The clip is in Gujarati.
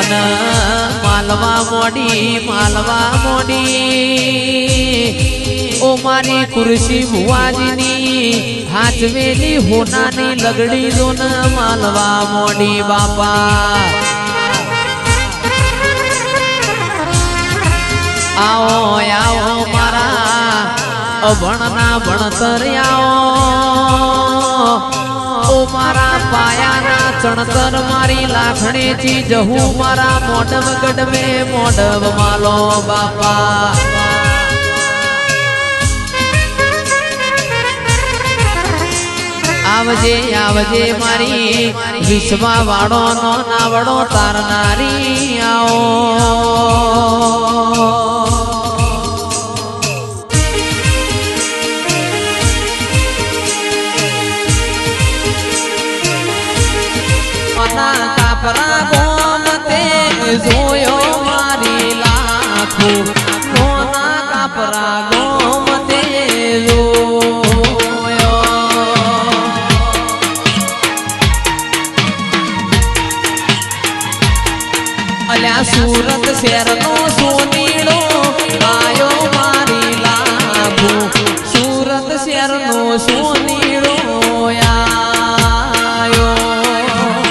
અને માલવા મોડી માલવા મોડી. ઓ મારી ખુરશી ભુવાજીની હાચવેલી હોનાની લગડી દો ને માલવા મોડી બાપા. આવો આવો મારા અભણના ભણતર આવો ઓ મારા પાયાના ચણતર મારી લાખણીથી જહું મારા મોઢવ ગઢવે, મોઢવ માલો બાપા. આવજે આવજે મારી વિશ્વા વાળો નો નાવડો તારનારી આવો. ના કાપરા બોમ તે જોયો મારી લાખો. કોના કાપરા ગોમ તે જોયો. અલ્યા સુરત શહેરનો સોનીડો આયો મારી લાખો સુરત શહેરનો સોની